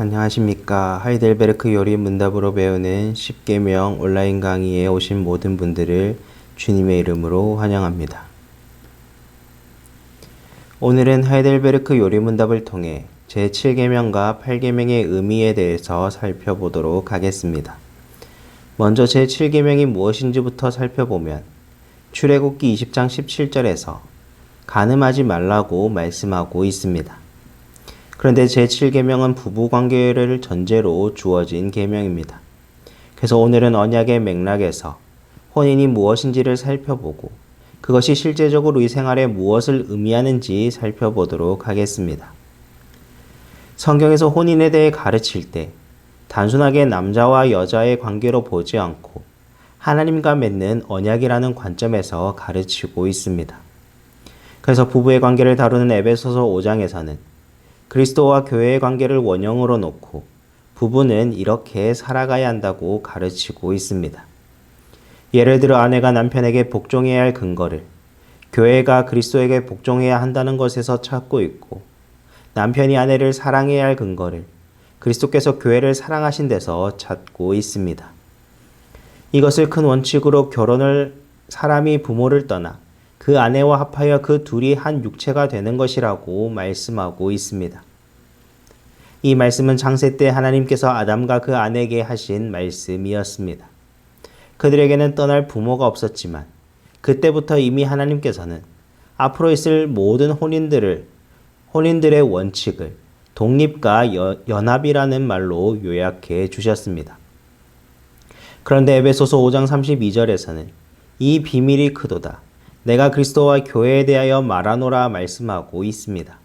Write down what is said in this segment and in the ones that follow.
안녕하십니까. 하이델베르크 요리 문답으로 배우는 10계명 온라인 강의에 오신 모든 분들을 주님의 이름으로 환영합니다. 오늘은 하이델베르크 요리 문답을 통해 제7계명과 8계명의 의미에 대해서 살펴보도록 하겠습니다. 먼저 제7계명이 무엇인지부터 살펴보면 출애굽기 20장 17절에서 간음하지 말라고 말씀하고 있습니다. 그런데 제7계명은 부부 관계를 전제로 주어진 계명입니다. 그래서 오늘은 언약의 맥락에서 혼인이 무엇인지를 살펴보고 그것이 실제적으로 이 생활에 무엇을 의미하는지 살펴보도록 하겠습니다. 성경에서 혼인에 대해 가르칠 때 단순하게 남자와 여자의 관계로 보지 않고 하나님과 맺는 언약이라는 관점에서 가르치고 있습니다. 그래서 부부의 관계를 다루는 에베소서 5장에서는 그리스도와 교회의 관계를 원형으로 놓고 부부는 이렇게 살아가야 한다고 가르치고 있습니다. 예를 들어 아내가 남편에게 복종해야 할 근거를 교회가 그리스도에게 복종해야 한다는 것에서 찾고 있고 남편이 아내를 사랑해야 할 근거를 그리스도께서 교회를 사랑하신 데서 찾고 있습니다. 이것을 큰 원칙으로 결혼을 사람이 부모를 떠나 그 아내와 합하여 그 둘이 한 육체가 되는 것이라고 말씀하고 있습니다. 이 말씀은 창세 때 하나님께서 아담과 그 아내에게 하신 말씀이었습니다. 그들에게는 떠날 부모가 없었지만 그때부터 이미 하나님께서는 앞으로 있을 모든 혼인들을 혼인들의 원칙을 독립과 여, 연합이라는 말로 요약해 주셨습니다. 그런데 에베소서 5장 32절에서는 이 비밀이 크도다. 내가 그리스도와 교회에 대하여 말하노라 말씀하고 있습니다.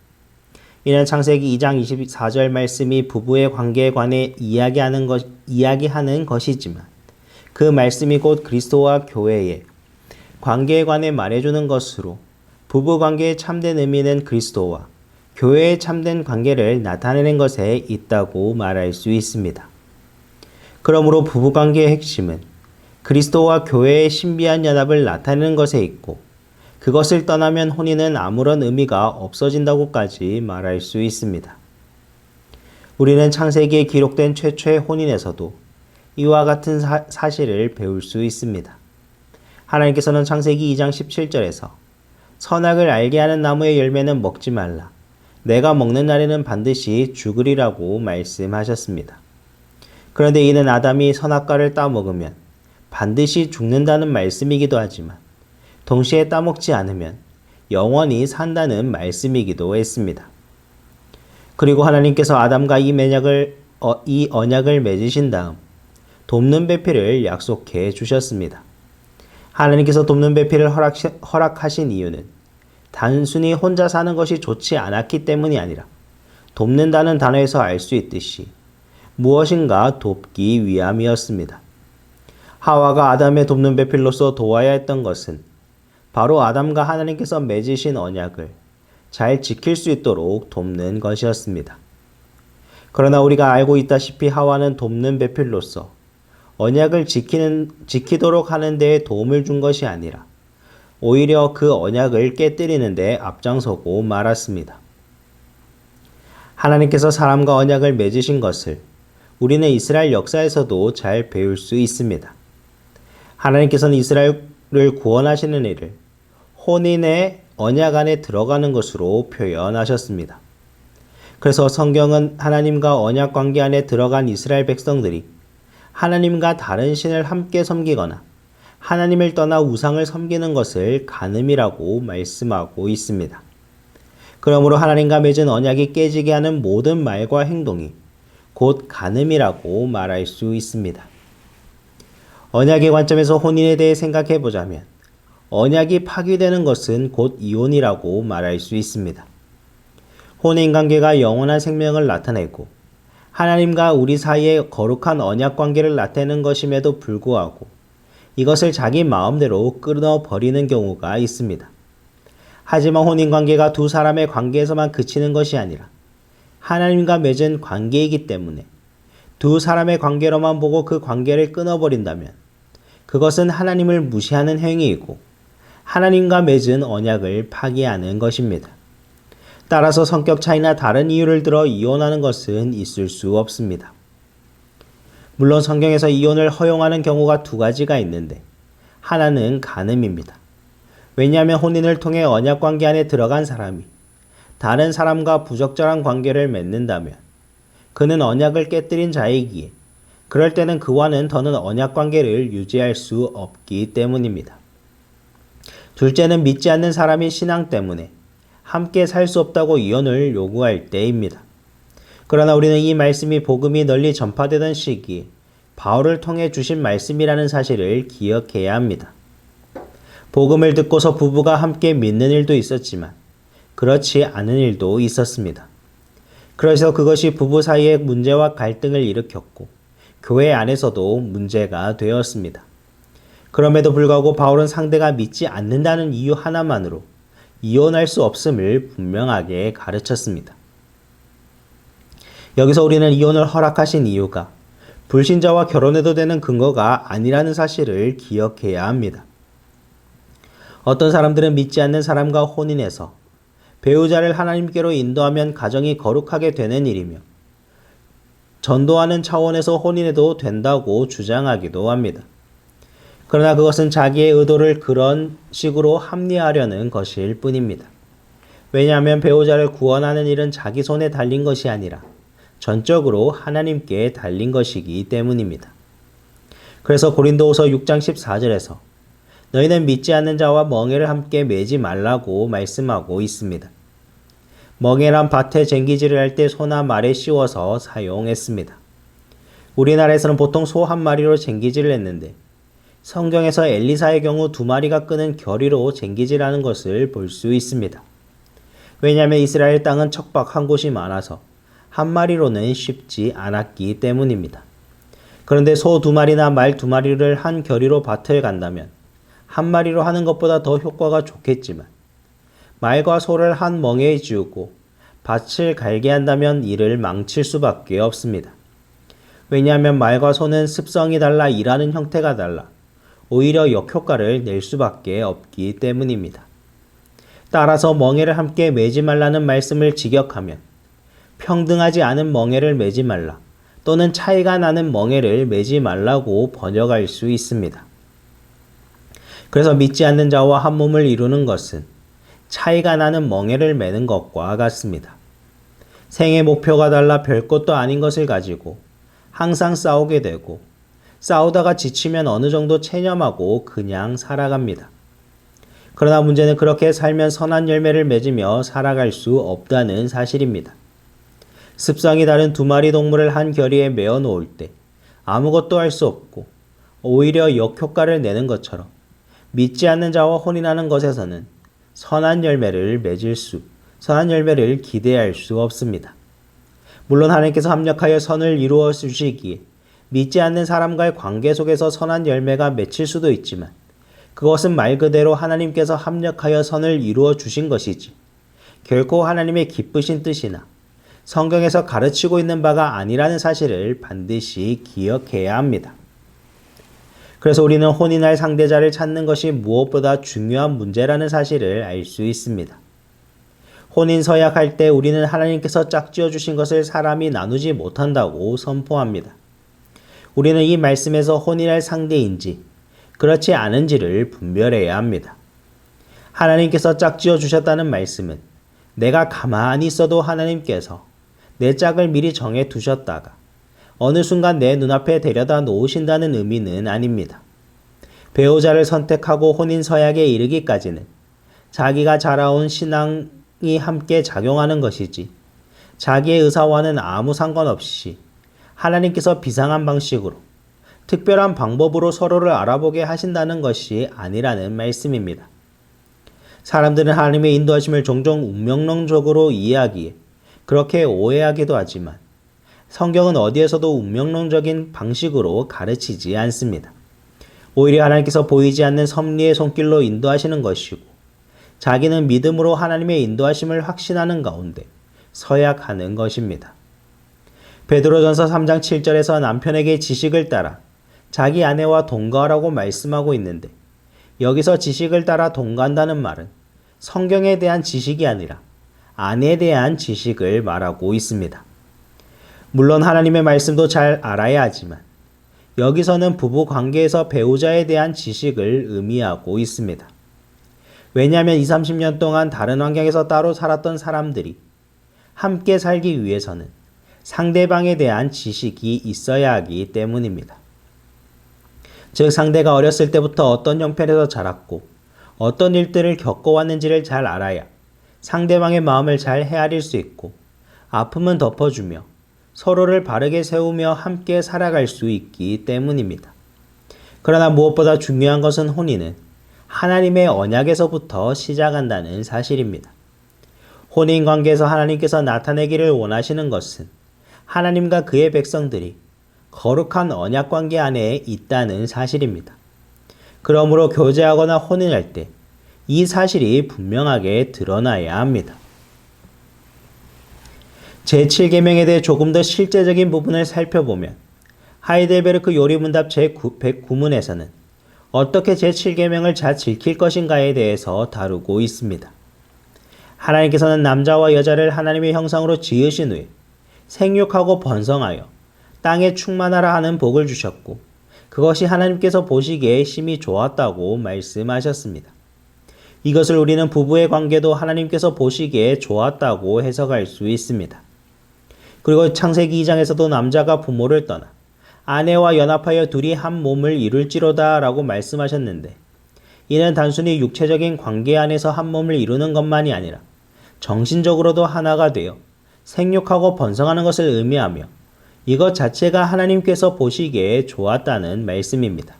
이는 창세기 2장 24절 말씀이 부부의 관계에 관해 이야기하는 것, 이야기하는 것이지만 그 말씀이 곧 그리스도와 교회의 관계에 관해 말해주는 것으로 부부 관계의 참된 의미는 그리스도와 교회의 참된 관계를 나타내는 것에 있다고 말할 수 있습니다. 그러므로 부부 관계의 핵심은 그리스도와 교회의 신비한 연합을 나타내는 것에 있고 그것을 떠나면 혼인은 아무런 의미가 없어진다고까지 말할 수 있습니다. 우리는 창세기에 기록된 최초의 혼인에서도 이와 같은 사, 사실을 배울 수 있습니다. 하나님께서는 창세기 2장 17절에서 선악을 알게 하는 나무의 열매는 먹지 말라. 내가 먹는 날에는 반드시 죽으리라고 말씀하셨습니다. 그런데 이는 아담이 선악과를 따먹으면 반드시 죽는다는 말씀이기도 하지만 동시에 따먹지 않으면 영원히 산다는 말씀이기도 했습니다. 그리고 하나님께서 아담과 이 매약을 어, 이 언약을 맺으신 다음 돕는 배필을 약속해 주셨습니다. 하나님께서 돕는 배필을 허락, 허락하신 이유는 단순히 혼자 사는 것이 좋지 않았기 때문이 아니라 돕는다는 단어에서 알 수 있듯이 무엇인가 돕기 위함이었습니다. 하와가 아담의 돕는 배필로서 도와야 했던 것은 바로 아담과 하나님께서 맺으신 언약을 잘 지킬 수 있도록 돕는 것이었습니다. 그러나 우리가 알고 있다시피 하와는 돕는 배필로서 언약을 지키는, 지키도록 하는 데에 도움을 준 것이 아니라 오히려 그 언약을 깨뜨리는 데 앞장서고 말았습니다. 하나님께서 사람과 언약을 맺으신 것을 우리는 이스라엘 역사에서도 잘 배울 수 있습니다. 하나님께서는 이스라엘을 구원하시는 일을 혼인의 언약 안에 들어가는 것으로 표현하셨습니다. 그래서 성경은 하나님과 언약 관계 안에 들어간 이스라엘 백성들이 하나님과 다른 신을 함께 섬기거나 하나님을 떠나 우상을 섬기는 것을 간음이라고 말씀하고 있습니다. 그러므로 하나님과 맺은 언약이 깨지게 하는 모든 말과 행동이 곧 간음이라고 말할 수 있습니다. 언약의 관점에서 혼인에 대해 생각해 보자면 언약이 파괴되는 것은 곧 이혼이라고 말할 수 있습니다. 혼인 관계가 영원한 생명을 나타내고 하나님과 우리 사이의 거룩한 언약 관계를 나타내는 것임에도 불구하고 이것을 자기 마음대로 끊어버리는 경우가 있습니다. 하지만 혼인 관계가 두 사람의 관계에서만 그치는 것이 아니라 하나님과 맺은 관계이기 때문에 두 사람의 관계로만 보고 그 관계를 끊어버린다면 그것은 하나님을 무시하는 행위이고 하나님과 맺은 언약을 파기하는 것입니다. 따라서 성격 차이나 다른 이유를 들어 이혼하는 것은 있을 수 없습니다. 물론 성경에서 이혼을 허용하는 경우가 두 가지가 있는데 하나는 간음입니다. 왜냐하면 혼인을 통해 언약 관계 안에 들어간 사람이 다른 사람과 부적절한 관계를 맺는다면 그는 언약을 깨뜨린 자이기에 그럴 때는 그와는 더는 언약 관계를 유지할 수 없기 때문입니다. 둘째는 믿지 않는 사람이 신앙 때문에 함께 살 수 없다고 이혼을 요구할 때입니다. 그러나 우리는 이 말씀이 복음이 널리 전파되던 시기에 바울을 통해 주신 말씀이라는 사실을 기억해야 합니다. 복음을 듣고서 부부가 함께 믿는 일도 있었지만 그렇지 않은 일도 있었습니다. 그래서 그것이 부부 사이의 문제와 갈등을 일으켰고 교회 안에서도 문제가 되었습니다. 그럼에도 불구하고 바울은 상대가 믿지 않는다는 이유 하나만으로 이혼할 수 없음을 분명하게 가르쳤습니다. 여기서 우리는 이혼을 허락하신 이유가 불신자와 결혼해도 되는 근거가 아니라는 사실을 기억해야 합니다. 어떤 사람들은 믿지 않는 사람과 혼인해서 배우자를 하나님께로 인도하면 가정이 거룩하게 되는 일이며 전도하는 차원에서 혼인해도 된다고 주장하기도 합니다. 그러나 그것은 자기의 의도를 그런 식으로 합리화하려는 것일 뿐입니다. 왜냐하면 배우자를 구원하는 일은 자기 손에 달린 것이 아니라 전적으로 하나님께 달린 것이기 때문입니다. 그래서 고린도후서 6장 14절에서 너희는 믿지 않는 자와 멍에를 함께 매지 말라고 말씀하고 있습니다. 멍에란 밭에 쟁기질을 할 때 소나 말에 씌워서 사용했습니다. 우리나라에서는 보통 소 한 마리로 쟁기질을 했는데 성경에서 엘리사의 경우 두 마리가 끄는 결의로 쟁기질하는 것을 볼 수 있습니다. 왜냐하면 이스라엘 땅은 척박한 곳이 많아서 한 마리로는 쉽지 않았기 때문입니다. 그런데 소 두 마리나 말 두 마리를 한 결의로 밭을 간다면 한 마리로 하는 것보다 더 효과가 좋겠지만 말과 소를 한 멍에에 지우고 밭을 갈게 한다면 이를 망칠 수밖에 없습니다. 왜냐하면 말과 소는 습성이 달라 일하는 형태가 달라 오히려 역효과를 낼 수밖에 없기 때문입니다. 따라서 멍에를 함께 매지 말라는 말씀을 직역하면 평등하지 않은 멍에를 매지 말라 또는 차이가 나는 멍에를 매지 말라고 번역할 수 있습니다. 그래서 믿지 않는 자와 한 몸을 이루는 것은 차이가 나는 멍에를 매는 것과 같습니다. 생의 목표가 달라 별것도 아닌 것을 가지고 항상 싸우게 되고 싸우다가 지치면 어느 정도 체념하고 그냥 살아갑니다. 그러나 문제는 그렇게 살면 선한 열매를 맺으며 살아갈 수 없다는 사실입니다. 습성이 다른 두 마리 동물을 한 결의에 메어 놓을 때 아무것도 할 수 없고 오히려 역효과를 내는 것처럼 믿지 않는 자와 혼인하는 것에서는 선한 열매를 맺을 수, 선한 열매를 기대할 수 없습니다. 물론 하나님께서 합력하여 선을 이루어 주시기에 믿지 않는 사람과의 관계 속에서 선한 열매가 맺힐 수도 있지만 그것은 말 그대로 하나님께서 합력하여 선을 이루어 주신 것이지 결코 하나님의 기쁘신 뜻이나 성경에서 가르치고 있는 바가 아니라는 사실을 반드시 기억해야 합니다. 그래서 우리는 혼인할 상대자를 찾는 것이 무엇보다 중요한 문제라는 사실을 알 수 있습니다. 혼인 서약할 때 우리는 하나님께서 짝지어 주신 것을 사람이 나누지 못한다고 선포합니다. 우리는 이 말씀에서 혼인할 상대인지 그렇지 않은지를 분별해야 합니다. 하나님께서 짝지어 주셨다는 말씀은 내가 가만히 있어도 하나님께서 내 짝을 미리 정해 두셨다가 어느 순간 내 눈앞에 데려다 놓으신다는 의미는 아닙니다. 배우자를 선택하고 혼인 서약에 이르기까지는 자기가 자라온 신앙이 함께 작용하는 것이지 자기의 의사와는 아무 상관없이 하나님께서 비상한 방식으로 특별한 방법으로 서로를 알아보게 하신다는 것이 아니라는 말씀입니다. 사람들은 하나님의 인도하심을 종종 운명론적으로 이해하기에 그렇게 오해하기도 하지만 성경은 어디에서도 운명론적인 방식으로 가르치지 않습니다. 오히려 하나님께서 보이지 않는 섭리의 손길로 인도하시는 것이고 자기는 믿음으로 하나님의 인도하심을 확신하는 가운데 서약하는 것입니다. 베드로전서 3장 7절에서 남편에게 지식을 따라 자기 아내와 동거하라고 말씀하고 있는데 여기서 지식을 따라 동거한다는 말은 성경에 대한 지식이 아니라 아내에 대한 지식을 말하고 있습니다. 물론 하나님의 말씀도 잘 알아야 하지만 여기서는 부부 관계에서 배우자에 대한 지식을 의미하고 있습니다. 왜냐하면 20, 30년 동안 다른 환경에서 따로 살았던 사람들이 함께 살기 위해서는 상대방에 대한 지식이 있어야 하기 때문입니다. 즉, 상대가 어렸을 때부터 어떤 형편에서 자랐고 어떤 일들을 겪어왔는지를 잘 알아야 상대방의 마음을 잘 헤아릴 수 있고 아픔은 덮어주며 서로를 바르게 세우며 함께 살아갈 수 있기 때문입니다. 그러나 무엇보다 중요한 것은 혼인은 하나님의 언약에서부터 시작한다는 사실입니다. 혼인 관계에서 하나님께서 나타내기를 원하시는 것은 하나님과 그의 백성들이 거룩한 언약 관계 안에 있다는 사실입니다. 그러므로 교제하거나 혼인할 때 이 사실이 분명하게 드러나야 합니다. 제7계명에 대해 조금 더 실제적인 부분을 살펴보면 하이델베르크 요리문답 제109문에서는 어떻게 제7계명을 잘 지킬 것인가에 대해서 다루고 있습니다. 하나님께서는 남자와 여자를 하나님의 형상으로 지으신 후에 생육하고 번성하여 땅에 충만하라 하는 복을 주셨고 그것이 하나님께서 보시기에 심히 좋았다고 말씀하셨습니다. 이것을 우리는 부부의 관계도 하나님께서 보시기에 좋았다고 해석할 수 있습니다. 그리고 창세기 2장에서도 남자가 부모를 떠나 아내와 연합하여 둘이 한 몸을 이룰지로다 라고 말씀하셨는데 이는 단순히 육체적인 관계 안에서 한 몸을 이루는 것만이 아니라 정신적으로도 하나가 되어 생육하고 번성하는 것을 의미하며 이것 자체가 하나님께서 보시기에 좋았다는 말씀입니다.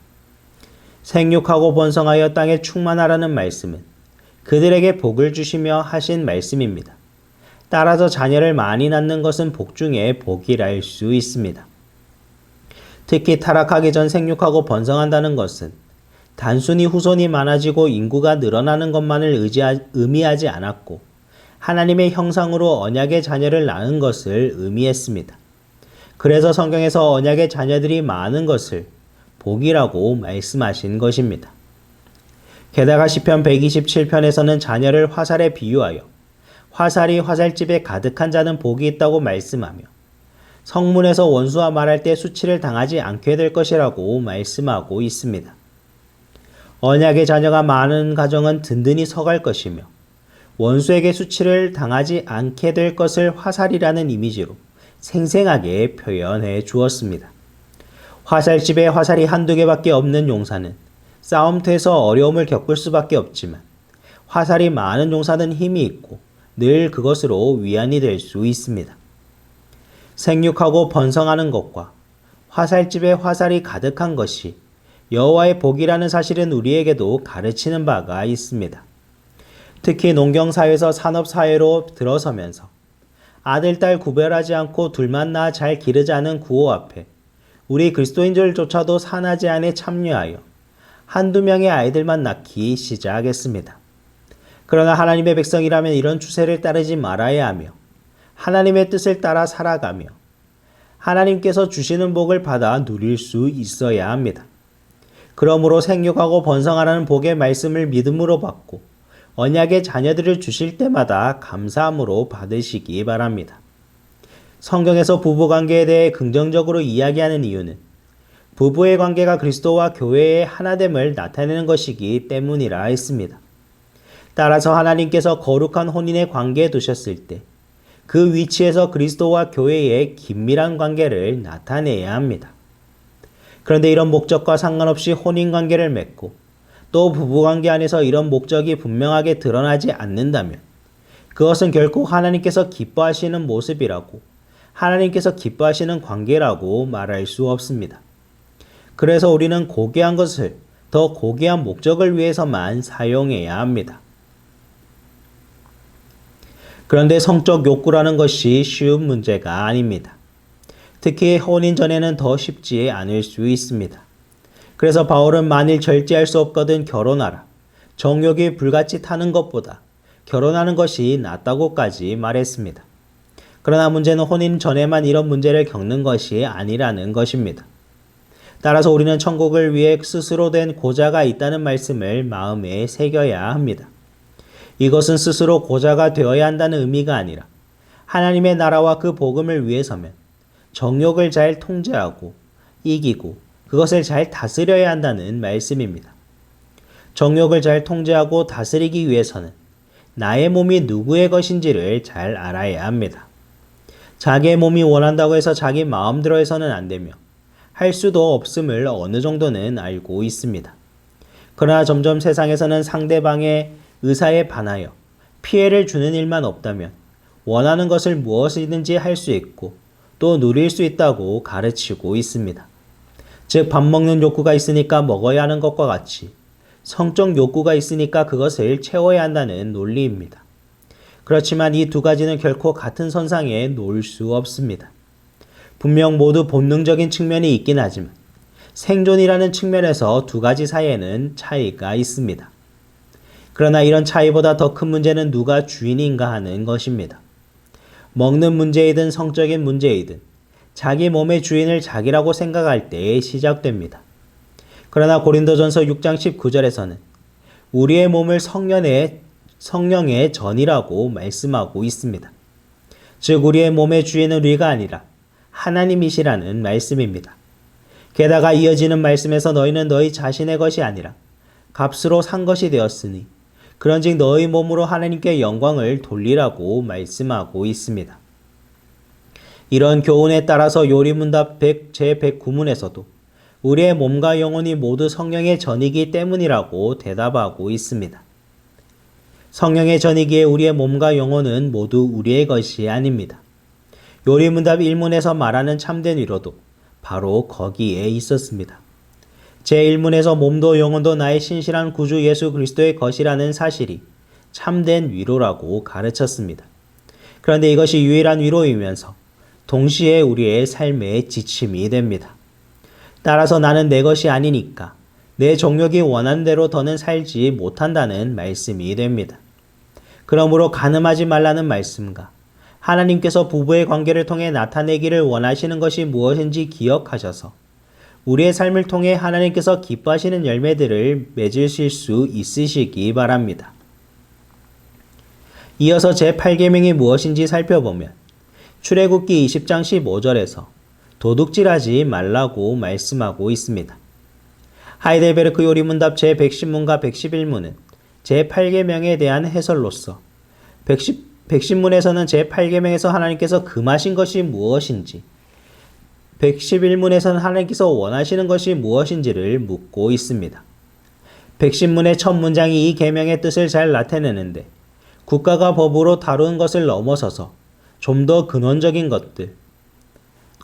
생육하고 번성하여 땅에 충만하라는 말씀은 그들에게 복을 주시며 하신 말씀입니다. 따라서 자녀를 많이 낳는 것은 복 중에 복이랄 수 있습니다. 특히 타락하기 전 생육하고 번성한다는 것은 단순히 후손이 많아지고 인구가 늘어나는 것만을 의지하, 의미하지 않았고 하나님의 형상으로 언약의 자녀를 낳은 것을 의미했습니다. 그래서 성경에서 언약의 자녀들이 많은 것을 복이라고 말씀하신 것입니다. 게다가 시편 127편에서는 자녀를 화살에 비유하여 화살이 화살집에 가득한 자는 복이 있다고 말씀하며 성문에서 원수와 말할 때 수치를 당하지 않게 될 것이라고 말씀하고 있습니다. 언약의 자녀가 많은 가정은 든든히 서갈 것이며 원수에게 수치를 당하지 않게 될 것을 화살이라는 이미지로 생생하게 표현해 주었습니다. 화살집에 화살이 한두 개밖에 없는 용사는 싸움터에서 어려움을 겪을 수밖에 없지만 화살이 많은 용사는 힘이 있고 늘 그것으로 위안이 될 수 있습니다. 생육하고 번성하는 것과 화살집에 화살이 가득한 것이 여호와의 복이라는 사실은 우리에게도 가르치는 바가 있습니다. 특히 농경사회에서 산업사회로 들어서면서 아들, 딸 구별하지 않고 둘만 낳아 잘 기르자는 구호 앞에 우리 그리스도인들조차도 산하제 안에 참여하여 한두 명의 아이들만 낳기 시작했습니다. 그러나 하나님의 백성이라면 이런 추세를 따르지 말아야 하며 하나님의 뜻을 따라 살아가며 하나님께서 주시는 복을 받아 누릴 수 있어야 합니다. 그러므로 생육하고 번성하라는 복의 말씀을 믿음으로 받고 언약의 자녀들을 주실 때마다 감사함으로 받으시기 바랍니다. 성경에서 부부 관계에 대해 긍정적으로 이야기하는 이유는 부부의 관계가 그리스도와 교회의 하나됨을 나타내는 것이기 때문이라 했습니다. 따라서 하나님께서 거룩한 혼인의 관계에 두셨을 때 그 위치에서 그리스도와 교회의 긴밀한 관계를 나타내야 합니다. 그런데 이런 목적과 상관없이 혼인 관계를 맺고 또 부부 관계 안에서 이런 목적이 분명하게 드러나지 않는다면 그것은 결코 하나님께서 기뻐하시는 모습이라고 하나님께서 기뻐하시는 관계라고 말할 수 없습니다. 그래서 우리는 고귀한 것을 더 고귀한 목적을 위해서만 사용해야 합니다. 그런데 성적 욕구라는 것이 쉬운 문제가 아닙니다. 특히 혼인 전에는 더 쉽지 않을 수 있습니다. 그래서 바울은 만일 절제할 수 없거든 결혼하라. 정욕이 불같이 타는 것보다 결혼하는 것이 낫다고까지 말했습니다. 그러나 문제는 혼인 전에만 이런 문제를 겪는 것이 아니라는 것입니다. 따라서 우리는 천국을 위해 스스로 된 고자가 있다는 말씀을 마음에 새겨야 합니다. 이것은 스스로 고자가 되어야 한다는 의미가 아니라 하나님의 나라와 그 복음을 위해서면 정욕을 잘 통제하고 이기고 그것을 잘 다스려야 한다는 말씀입니다. 정욕을 잘 통제하고 다스리기 위해서는 나의 몸이 누구의 것인지를 잘 알아야 합니다. 자기의 몸이 원한다고 해서 자기 마음대로 해서는 안 되며 할 수도 없음을 어느 정도는 알고 있습니다. 그러나 점점 세상에서는 상대방의 의사에 반하여 피해를 주는 일만 없다면 원하는 것을 무엇이든지 할 수 있고 또 누릴 수 있다고 가르치고 있습니다. 즉, 밥 먹는 욕구가 있으니까 먹어야 하는 것과 같이 성적 욕구가 있으니까 그것을 채워야 한다는 논리입니다. 그렇지만 이 두 가지는 결코 같은 선상에 놓을 수 없습니다. 분명 모두 본능적인 측면이 있긴 하지만 생존이라는 측면에서 두 가지 사이에는 차이가 있습니다. 그러나 이런 차이보다 더 큰 문제는 누가 주인인가 하는 것입니다. 먹는 문제이든 성적인 문제이든 자기 몸의 주인을 자기라고 생각할 때 시작됩니다. 그러나 고린도전서 6장 19절에서는 우리의 몸을 성령의 성령의 전이라고 말씀하고 있습니다. 즉 우리의 몸의 주인은 우리가 아니라 하나님이시라는 말씀입니다. 게다가 이어지는 말씀에서 너희는 너희 자신의 것이 아니라 값으로 산 것이 되었으니 그런즉 너희 몸으로 하나님께 영광을 돌리라고 말씀하고 있습니다. 이런 교훈에 따라서 요리문답 100, 제109문에서도 우리의 몸과 영혼이 모두 성령의 전이기 때문이라고 대답하고 있습니다. 성령의 전이기에 우리의 몸과 영혼은 모두 우리의 것이 아닙니다. 요리문답 1문에서 말하는 참된 위로도 바로 거기에 있었습니다. 제1문에서 몸도 영혼도 나의 신실한 구주 예수 그리스도의 것이라는 사실이 참된 위로라고 가르쳤습니다. 그런데 이것이 유일한 위로이면서 동시에 우리의 삶의 지침이 됩니다. 따라서 나는 내 것이 아니니까 내 정욕이 원한 대로 더는 살지 못한다는 말씀이 됩니다. 그러므로 가늠하지 말라는 말씀과 하나님께서 부부의 관계를 통해 나타내기를 원하시는 것이 무엇인지 기억하셔서 우리의 삶을 통해 하나님께서 기뻐하시는 열매들을 맺으실 수 있으시기 바랍니다. 이어서 제8계명이 무엇인지 살펴보면 출애굽기 20장 15절에서 도둑질하지 말라고 말씀하고 있습니다. 하이델베르크 요리문답 제110문과 111문은 제8계명에 대한 해설로서 110, 110문에서는 제8계명에서 하나님께서 금하신 것이 무엇인지 111문에서는 하나님께서 원하시는 것이 무엇인지를 묻고 있습니다. 110문의 첫 문장이 이 계명의 뜻을 잘 나타내는데 국가가 법으로 다루는 것을 넘어서서 좀 더 근원적인 것들,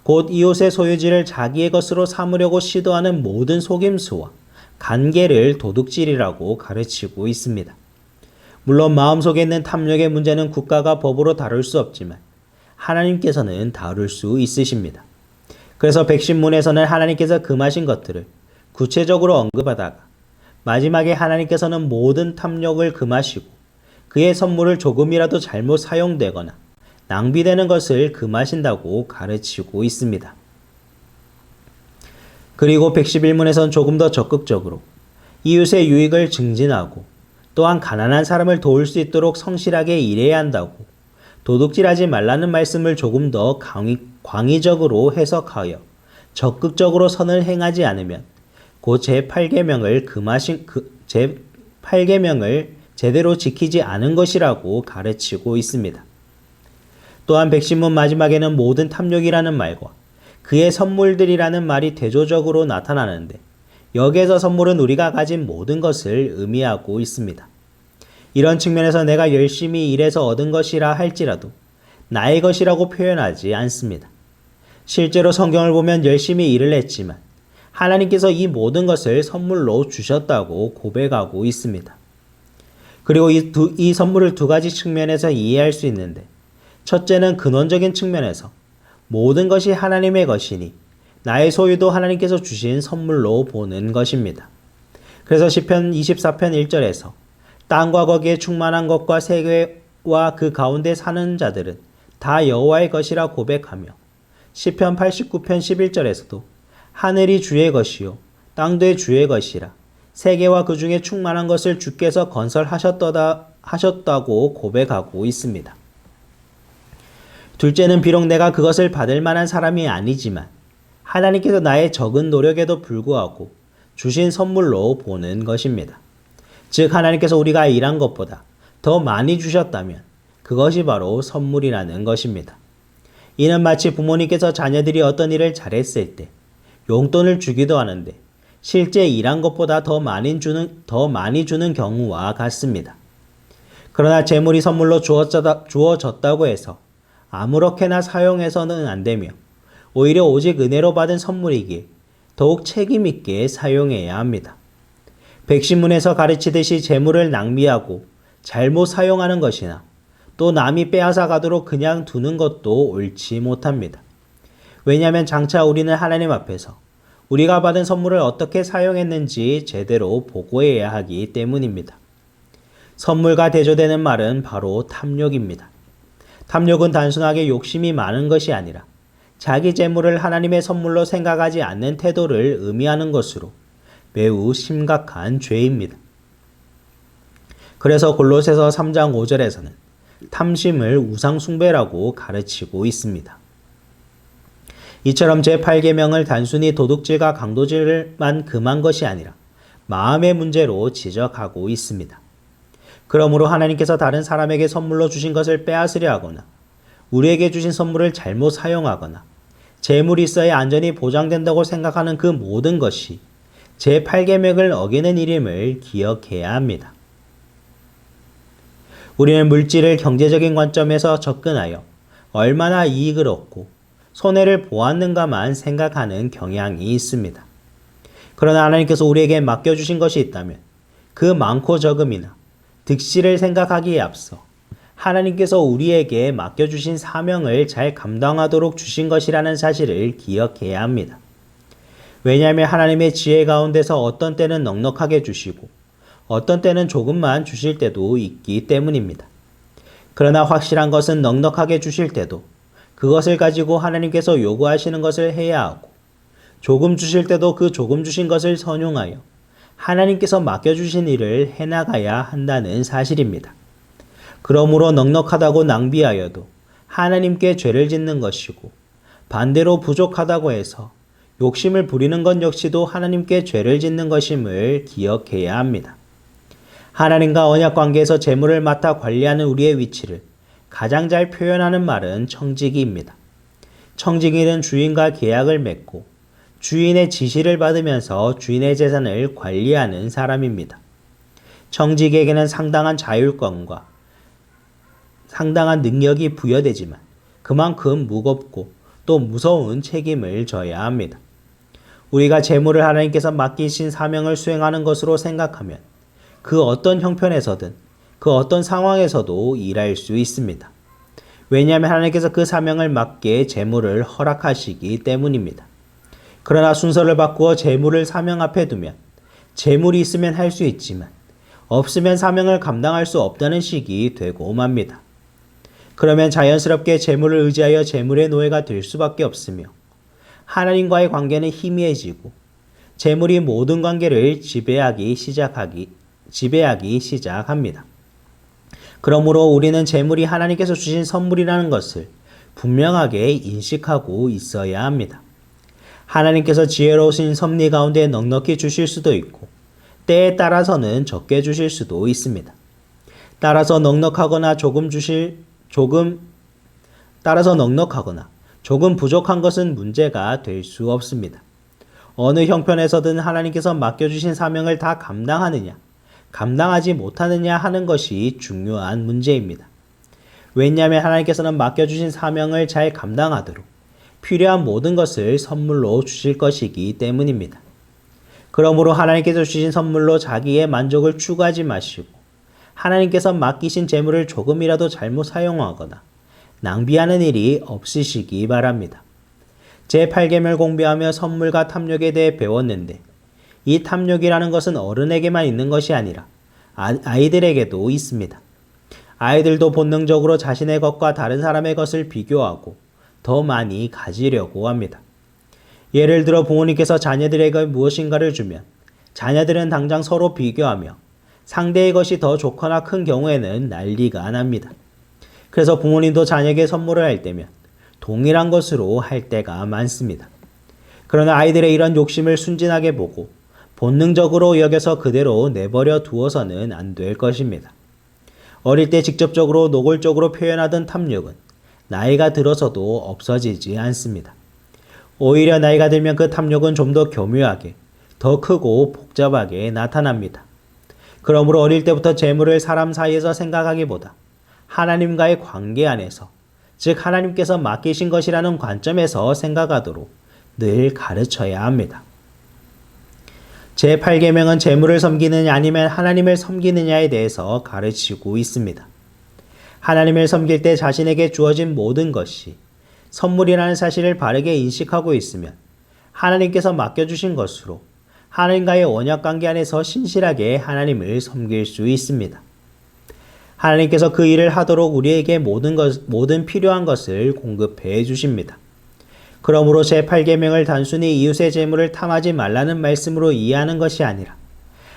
곧 이웃의 소유지를 자기의 것으로 삼으려고 시도하는 모든 속임수와 관계를 도둑질이라고 가르치고 있습니다. 물론 마음속에 있는 탐욕의 문제는 국가가 법으로 다룰 수 없지만 하나님께서는 다룰 수 있으십니다. 그래서 백신문에서는 하나님께서 금하신 것들을 구체적으로 언급하다가 마지막에 하나님께서는 모든 탐욕을 금하시고 그의 선물을 조금이라도 잘못 사용되거나 낭비되는 것을 금하신다고 가르치고 있습니다. 그리고 111문에선 조금 더 적극적으로 이웃의 유익을 증진하고 또한 가난한 사람을 도울 수 있도록 성실하게 일해야 한다고 도둑질하지 말라는 말씀을 조금 더 강의, 광의적으로 해석하여 적극적으로 선을 행하지 않으면 고 제8계명을 금하신 그 제8계명을 제대로 지키지 않은 것이라고 가르치고 있습니다. 또한 백신문 마지막에는 모든 탐욕이라는 말과 그의 선물들이라는 말이 대조적으로 나타나는데 여기에서 선물은 우리가 가진 모든 것을 의미하고 있습니다. 이런 측면에서 내가 열심히 일해서 얻은 것이라 할지라도 나의 것이라고 표현하지 않습니다. 실제로 성경을 보면 열심히 일을 했지만 하나님께서 이 모든 것을 선물로 주셨다고 고백하고 있습니다. 그리고 이, 두, 이 선물을 두 가지 측면에서 이해할 수 있는데 첫째는 근원적인 측면에서 모든 것이 하나님의 것이니 나의 소유도 하나님께서 주신 선물로 보는 것입니다. 그래서 시편 24편 1절에서 땅과 거기에 충만한 것과 세계와 그 가운데 사는 자들은 다 여호와의 것이라 고백하며 시편 89편 11절에서도 하늘이 주의 것이요 땅도 주의 것이라 세계와 그 중에 충만한 것을 주께서 건설하셨도다 하셨다고 고백하고 있습니다. 둘째는 비록 내가 그것을 받을 만한 사람이 아니지만 하나님께서 나의 적은 노력에도 불구하고 주신 선물로 보는 것입니다. 즉 하나님께서 우리가 일한 것보다 더 많이 주셨다면 그것이 바로 선물이라는 것입니다. 이는 마치 부모님께서 자녀들이 어떤 일을 잘했을 때 용돈을 주기도 하는데 실제 일한 것보다 더 많이 주는 더 많이 주는 경우와 같습니다. 그러나 재물이 선물로 주어졌다, 주어졌다고 해서 아무렇게나 사용해서는 안 되며 오히려 오직 은혜로 받은 선물이기에 더욱 책임 있게 사용해야 합니다. 백신문에서 가르치듯이 재물을 낭비하고 잘못 사용하는 것이나 또 남이 빼앗아 가도록 그냥 두는 것도 옳지 못합니다. 왜냐하면 장차 우리는 하나님 앞에서 우리가 받은 선물을 어떻게 사용했는지 제대로 보고해야 하기 때문입니다. 선물과 대조되는 말은 바로 탐욕입니다. 탐욕은 단순하게 욕심이 많은 것이 아니라 자기 재물을 하나님의 선물로 생각하지 않는 태도를 의미하는 것으로 매우 심각한 죄입니다. 그래서 골로새서 3장 5절에서는 탐심을 우상숭배라고 가르치고 있습니다. 이처럼 제8계명을 단순히 도둑질과 강도질만 금한 것이 아니라 마음의 문제로 지적하고 있습니다. 그러므로 하나님께서 다른 사람에게 선물로 주신 것을 빼앗으려 하거나 우리에게 주신 선물을 잘못 사용하거나 재물이 있어야 안전이 보장된다고 생각하는 그 모든 것이 제8계명을 어기는 일임을 기억해야 합니다. 우리는 물질을 경제적인 관점에서 접근하여 얼마나 이익을 얻고 손해를 보았는가만 생각하는 경향이 있습니다. 그러나 하나님께서 우리에게 맡겨주신 것이 있다면 그 많고 적음이나 득실을 생각하기에 앞서 하나님께서 우리에게 맡겨주신 사명을 잘 감당하도록 주신 것이라는 사실을 기억해야 합니다. 왜냐하면 하나님의 지혜 가운데서 어떤 때는 넉넉하게 주시고 어떤 때는 조금만 주실 때도 있기 때문입니다. 그러나 확실한 것은 넉넉하게 주실 때도 그것을 가지고 하나님께서 요구하시는 것을 해야 하고 조금 주실 때도 그 조금 주신 것을 선용하여 하나님께서 맡겨주신 일을 해나가야 한다는 사실입니다. 그러므로 넉넉하다고 낭비하여도 하나님께 죄를 짓는 것이고 반대로 부족하다고 해서 욕심을 부리는 것 역시도 하나님께 죄를 짓는 것임을 기억해야 합니다. 하나님과 언약 관계에서 재물을 맡아 관리하는 우리의 위치를 가장 잘 표현하는 말은 청지기입니다. 청지기는 주인과 계약을 맺고 주인의 지시를 받으면서 주인의 재산을 관리하는 사람입니다. 청지기에게는 상당한 자율권과 상당한 능력이 부여되지만 그만큼 무겁고 또 무서운 책임을 져야 합니다. 우리가 재물을 하나님께서 맡기신 사명을 수행하는 것으로 생각하면 그 어떤 형편에서든 그 어떤 상황에서도 일할 수 있습니다. 왜냐하면 하나님께서 그 사명을 맡게 재물을 허락하시기 때문입니다. 그러나 순서를 바꾸어 재물을 사명 앞에 두면 재물이 있으면 할 수 있지만 없으면 사명을 감당할 수 없다는 식이 되고 맙니다. 그러면 자연스럽게 재물을 의지하여 재물의 노예가 될 수밖에 없으며 하나님과의 관계는 희미해지고 재물이 모든 관계를 지배하기 시작하기 지배하기 시작합니다. 그러므로 우리는 재물이 하나님께서 주신 선물이라는 것을 분명하게 인식하고 있어야 합니다. 하나님께서 지혜로우신 섭리 가운데 넉넉히 주실 수도 있고 때에 따라서는 적게 주실 수도 있습니다. 따라서 넉넉하거나 조금 주실 조금 따라서 넉넉하거나 조금 부족한 것은 문제가 될 수 없습니다. 어느 형편에서든 하나님께서 맡겨주신 사명을 다 감당하느냐, 감당하지 못하느냐 하는 것이 중요한 문제입니다. 왜냐하면 하나님께서는 맡겨주신 사명을 잘 감당하도록 필요한 모든 것을 선물로 주실 것이기 때문입니다. 그러므로 하나님께서 주신 선물로 자기의 만족을 추구하지 마시고 하나님께서 맡기신 재물을 조금이라도 잘못 사용하거나 낭비하는 일이 없으시기 바랍니다. 제8계명을 공부하며 선물과 탐욕에 대해 배웠는데 이 탐욕이라는 것은 어른에게만 있는 것이 아니라 아이들에게도 있습니다. 아이들도 본능적으로 자신의 것과 다른 사람의 것을 비교하고 더 많이 가지려고 합니다. 예를 들어 부모님께서 자녀들에게 무엇인가를 주면 자녀들은 당장 서로 비교하며 상대의 것이 더 좋거나 큰 경우에는 난리가 납니다. 그래서 부모님도 자녀에게 선물을 할 때면 동일한 것으로 할 때가 많습니다. 그러나 아이들의 이런 욕심을 순진하게 보고 본능적으로 여겨서 그대로 내버려 두어서는 안 될 것입니다. 어릴 때 직접적으로 노골적으로 표현하던 탐욕은 나이가 들어서도 없어지지 않습니다. 오히려 나이가 들면 그 탐욕은 좀 더 교묘하게, 더 크고 복잡하게 나타납니다. 그러므로 어릴 때부터 재물을 사람 사이에서 생각하기보다 하나님과의 관계 안에서, 즉 하나님께서 맡기신 것이라는 관점에서 생각하도록 늘 가르쳐야 합니다. 제8계명은 재물을 섬기느냐 아니면 하나님을 섬기느냐에 대해서 가르치고 있습니다. 하나님을 섬길 때 자신에게 주어진 모든 것이 선물이라는 사실을 바르게 인식하고 있으면 하나님께서 맡겨주신 것으로 하나님과의 언약 관계 안에서 신실하게 하나님을 섬길 수 있습니다. 하나님께서 그 일을 하도록 우리에게 모든 것, 모든 필요한 것을 공급해 주십니다. 그러므로 제8계명을 단순히 이웃의 재물을 탐하지 말라는 말씀으로 이해하는 것이 아니라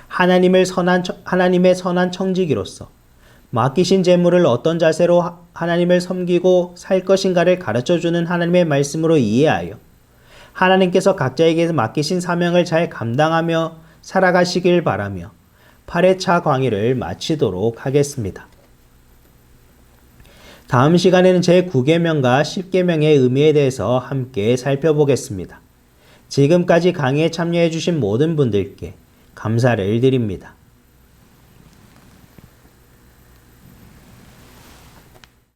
하나님을 선한 하나님의 선한 청지기로서 맡기신 재물을 어떤 자세로 하나님을 섬기고 살 것인가를 가르쳐 주는 하나님의 말씀으로 이해하여 하나님께서 각자에게 맡기신 사명을 잘 감당하며 살아가시길 바라며 8회차 강의를 마치도록 하겠습니다. 다음 시간에는 제9계명과 10계명의 의미에 대해서 함께 살펴보겠습니다. 지금까지 강의에 참여해주신 모든 분들께 감사를 드립니다.